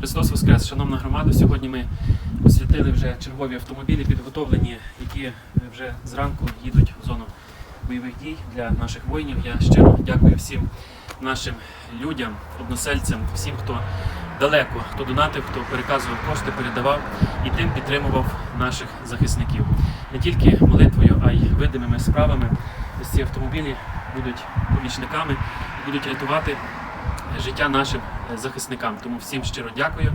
Христос Воскрес, шановна громада. Сьогодні ми освятили вже чергові автомобілі, підготовлені, які вже зранку їдуть в зону бойових дій для наших воїнів. Я щиро дякую всім нашим людям, односельцям, всім, хто далеко, хто донатив, хто переказував кошти, передавав і тим підтримував наших захисників. Не тільки молитвою, а й видимими справами. Ось ці автомобілі будуть помічниками, будуть рятувати життя нашим е, захисникам. Тому всім щиро дякую.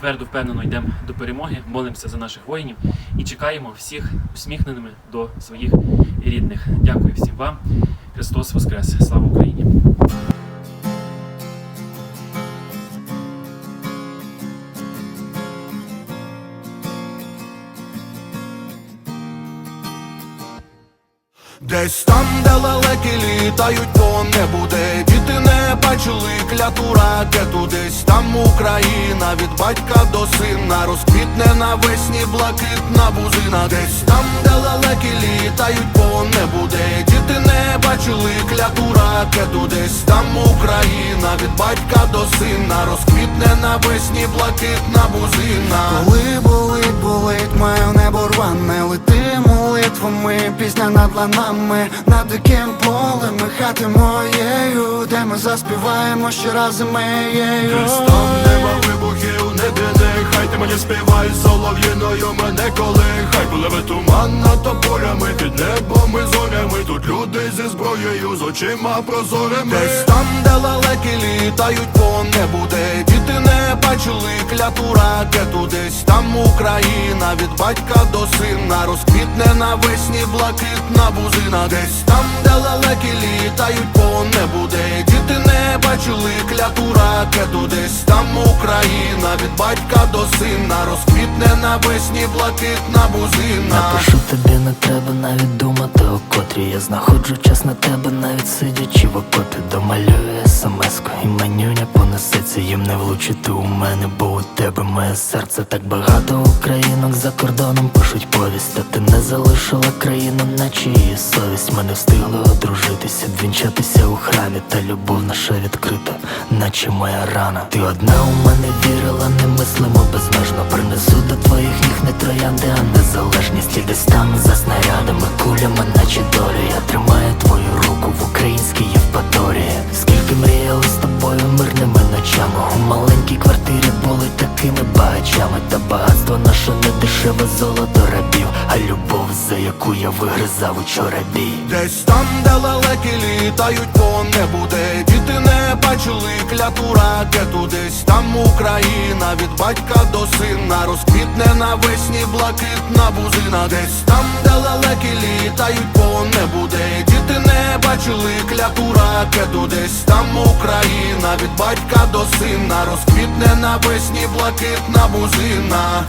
Твердо впевнено йдемо до перемоги, молимося за наших воїнів і чекаємо всіх усміхненими до своїх рідних. Дякую всім вам. Христос Воскрес! Слава Україні! Десь там, де лелеки літають по небу, де діти не бачили кляту ракету, десь там Україна від батька до сина розквітне навесні блакитна бузина, десь там, де лелеки літають по небу, де діти не бачили кляту ракету, десь там Україна від батька до сина розквітне навесні блакитна бузина. Коли болить, болить, маю небо рване молитвами, пісня над ланами Над диким полем і хати моєю Де ми заспіваємо ще раз моєю Христом нема вибухів, не біди Хай ти мені співай солов'їною мене коли, хай ви туман над тополями Під небом Тут люди зі зброєю, з очима прозорими. Десь там, де лелеки літають по небу Де діти не бачили кляту ракету. Десь там Україна від батька до сина. Розквітне навесні блакитна бузина. Десь там, де лелеки літають по небу Де діти не бачили кляту ракету. Десь там Україна від батька до сина Розквітне навесні блакитна бузина. Напишу тобі не треба навіть думати о котрі Я знаходжу час на тебе, навіть сидячи в окопі Домалюю смс-ку і менюня понесеться Їм не влучити у мене, бо у тебе моє серце Так багато українок за кордоном пишуть повість Та ти не залишила країну, наче її совість. Ми не встигли одружитися, двінчатися у храмі Та любов наша відкрита, наче моя рана. Ти одна у мене вірила, немислимо безмежно Принесу до твоїх ніг не троянди, а незалежність І десь за снарядами, кулями, наче долю Я тримаю твою руку в українській Євпаторії. Скільки мріяли з тобою мирними ночами У маленькій квартирі були такими багачами Та багатство наше не дешеве золото рабів А любов, за яку я вигризав учора бій. Десь там, де лелеки літають по небу, де діти не бачили кляту ракету, десь Україна від батька до сина розквітне навесні блакитна бузина, десь там, де лелеки літають по небу, де діти не бачили кляту ракету, десь там Україна від батька до сина розквітне навесні блакитна бузина.